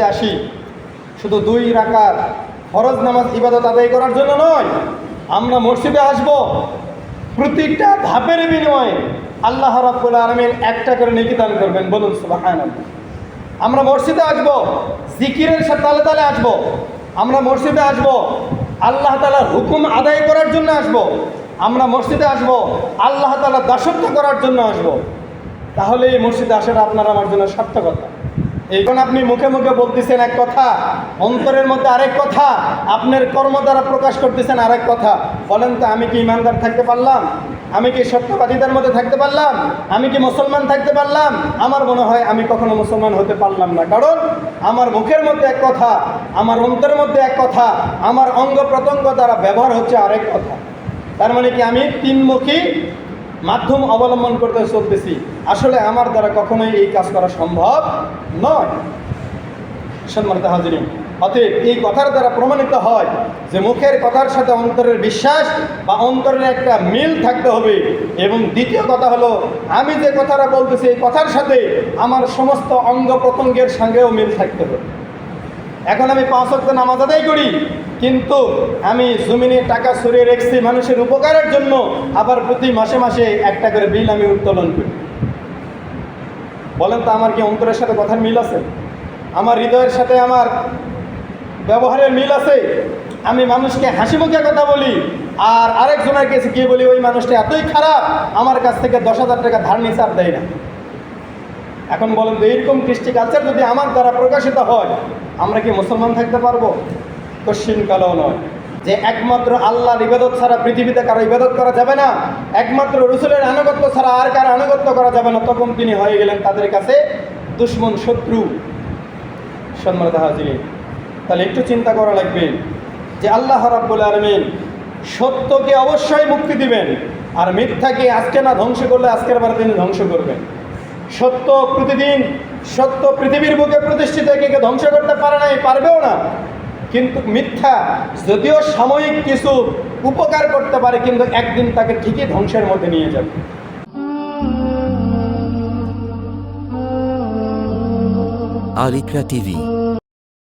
মসজিদে আসি। শুধু দুই রাকাত ফরজ নামাজ ইবাদত আদায় করার জন্য নয়, আমরা মসজিদে আসব। প্রতিটা ধাপের বিনিময়ে আল্লাহ রাব্বুল আলমিন একটা করে নেকি দান করবেন, বলুন সুবহানাল্লাহ। আমরা মসজিদে আসব, জিকিরের তালে তালে আসব। আমরা মসজিদে আসব, আল্লাহ তালার হুকুম আদায় করার জন্য আসব। আমরা মসজিদে আসব, আল্লাহ তালা দাসত্ব করার জন্য আসব। তাহলে এই মসজিদে আসাটা আপনার, আমার জন্য সার্থকতা। এইখন আপনি মুখে মুখে বলতেছেন এক কথা, অন্তরের মধ্যে আরেক কথা, আপনার কর্ম দ্বারা প্রকাশ করতেছেন আরেক কথা। বলেন তো, আমি কি ইমানদার থাকতে পারলাম? আমি কি সত্যবাদীদের মধ্যে থাকতে পারলাম? আমি কি মুসলমান থাকতে পারলাম? আমার মনে হয় আমি কখনো মুসলমান হতে পারলাম না। কারণ আমার মুখের মধ্যে এক কথা, আমার অন্তরের মধ্যে এক কথা, আমার অঙ্গ প্রত্যঙ্গ দ্বারা ব্যবহার হচ্ছে আরেক কথা। তার মানে কি আমি তিনমুখী মাধ্যম অবলম্বন করতে চলতেছি। আসলে আমার দ্বারা কখনোই এই কাজ করা সম্ভব নয়। সম্মানিত হাজিরিন, অতএব এই কথার দ্বারা প্রমাণিত হয় যে মুখের কথার সাথে অন্তরের বিশ্বাস বা অন্তরের একটা মিল থাকতে হবে। এবং দ্বিতীয় কথা হলো, আমি যে কথাটা বলতেছি, এই কথার সাথে আমার সমস্ত অঙ্গ প্রত্যঙ্গের সঙ্গেও মিল থাকতে হবে। এখন আমি পাঁচ ওয়াক্ত নামাজ আদায় করি। কিন্তু আমি জমিনে টাকা সরিয়ে রেখেছি মানুষের উপকারের জন্য, আবার প্রতি মাসে মাসে একটা করে বিল আমি উত্তোলন করি। বলেন তো, আমার কি অন্তরের সাথে কথার মিল আছে? আমার হৃদয়ের সাথে আমার ব্যবহারের মিল আছে? আমি মানুষকে হাসি মুখে কথা বলি, আর আরেকজনের কাছে গিয়ে বলি, ওই মানুষটা এতই খারাপ, আমার কাছ থেকে দশ হাজার টাকা ধার নিচে আর দেয় না। এখন বলেন তো, এইরকম কৃষ্টি কালচার যদি আমার দ্বারা প্রকাশিত হয়, আমরা কি মুসলমান থাকতে পারব? কশ্চিন কালেও নয়। যে একমাত্র আল্লাহর ইবাদত ছাড়া পৃথিবীতে কারও ইবাদত করা যাবে না, একমাত্র রসুলের আনুগত্য ছাড়া আর কারও আনুগত্য করা যাবে না, তখন তিনি হয়ে গেলেন তাদের কাছে দুশ্মন শত্রু। সম্মানিত হাজিরি তাহলে একটু চিন্তা করা লাগবে যে আল্লাহ রাব্বুল আলমিন সত্যকে অবশ্যই মুক্তি দিবেন আর মিথ্যাকে আজকে না ধ্বংস করলে আজকের বার তিনি ধ্বংস করবেন। সত্য প্রতিদিন, সত্য পৃথিবীর বুকে প্রতিষ্ঠিত একে ধ্বংস করতে পারে নাই, পারবেও না। কিন্তু মিথ্যা যদিও সাময়িক কিছু উপকার করতে পারে, কিন্তু একদিন তাকে ঠিকই ধ্বংসের মধ্যে নিয়ে যাবে। আরিকরা টিভি